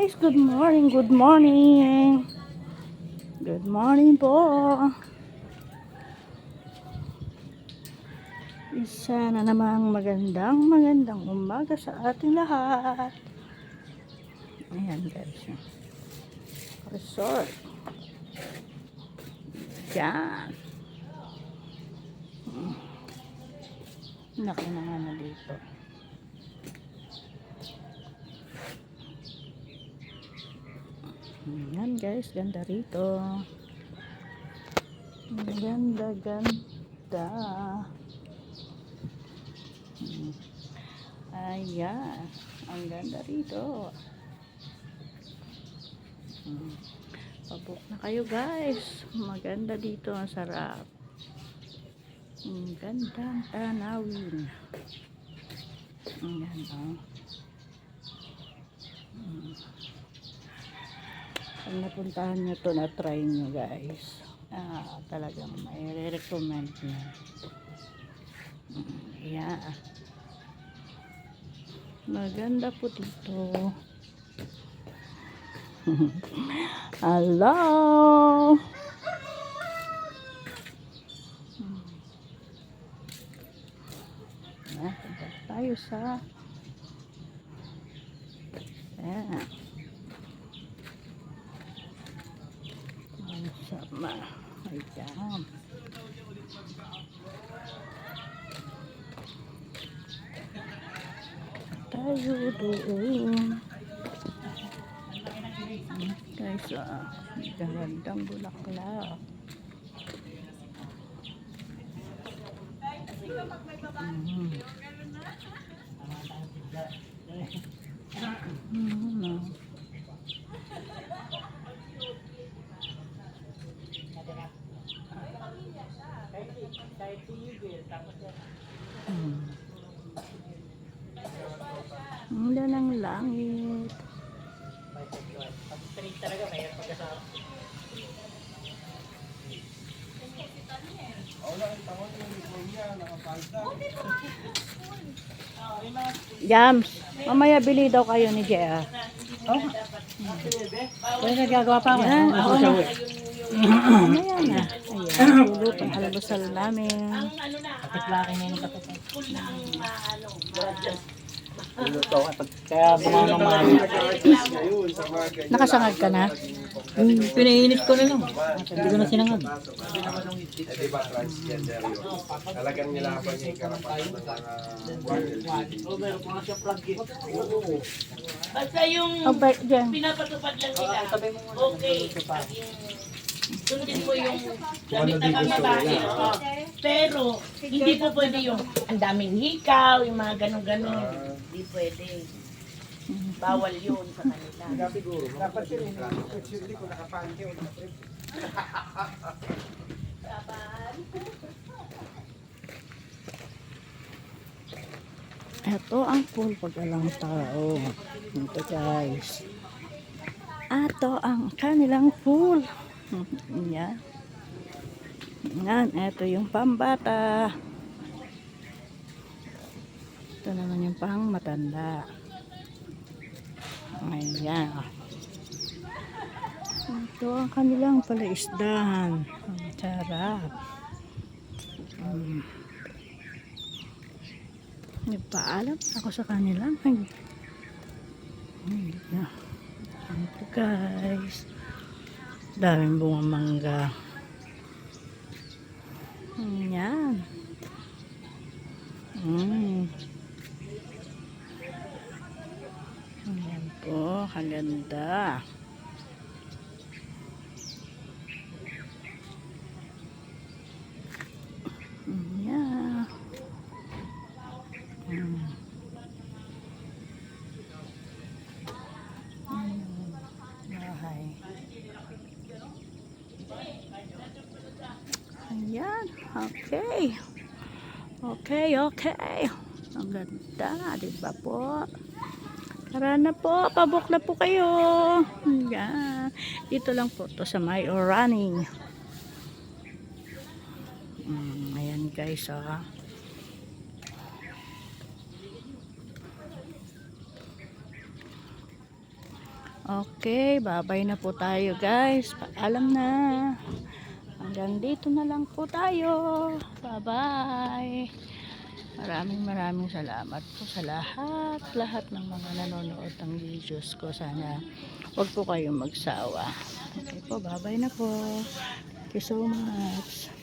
guys, good morning, good morning. Good morning po. Isa na namang magandang magandang umaga sa ating lahat. Ayan guys. Resort. Yan. Laki na nga na dito. Ayan guys, ganda rito. Ganda, ganda. Ayan, ang ganda rito. Pabuk na kayo guys. Maganda dito, ang sarap. Ang gandang tanawin. Ayan, oh. Hmm. Pag napuntahan nyo to, na-try nyo guys. Ah, talagang may recommend nyo. Mm, Yeah. Maganda po dito. Hello! Ah, punta tayo sa Ayan. Ang sama. Ayan. Tayo doon. Guys, ah, gandang bulaklak. Mm. Mm. Ang ganda ng langit. Jams, mamaya bili daw kayo ni JR. Kaya nagagawa pa ako. Yan, Ako oo siya, na. Ayan na. Ayan, luluto ang almusal namin. Patiplaki na yung kape. Luto ka kaya Nakasangag ka na? Hmm, pinainit ko na lang. Hindi ko na sinangag. Talagang nilaban niya yung karapatan ng mga Basta yung Oh, pinapatupad lang nila, okay. Yung, sundin mo yung damit pambabae. oo. Pero, hindi po pwede yung ang daming hikaw, yung mga ganun-ganun. Hindi pwede. Bawal yun sa kanila. Ito ang pool pag walang tao. Ito guys. Ito ang kanilang pool. Yan. Yan, ito yung pambata. Ito naman yung pang matanda. Ayan. Ito ang kanilang palaisdahan. Ang sarap. Mm. Nagpaalam ako sa kanila. Ay. Ay, na. Ito guys. Daming bunga mangga. Yan. Mm. Ayan po, kaganda. Yeah. Mm. Mm. Bahay. Ayan. Okay. Okay, okay. Ang ganda, di ba po? Tara na po, pabok na po kayo. Ayan. Dito lang po to sa my running. Mm, ayan guys, ah. Okay, babay na po tayo guys. Paalam na. Hanggang dito na lang po tayo. Bye-bye. Maraming maraming salamat po sa lahat, lahat ng mga nanonood ng videos ko. Sana huwag po kayong magsawa. Okay po, bye-bye na po. Thank you so much.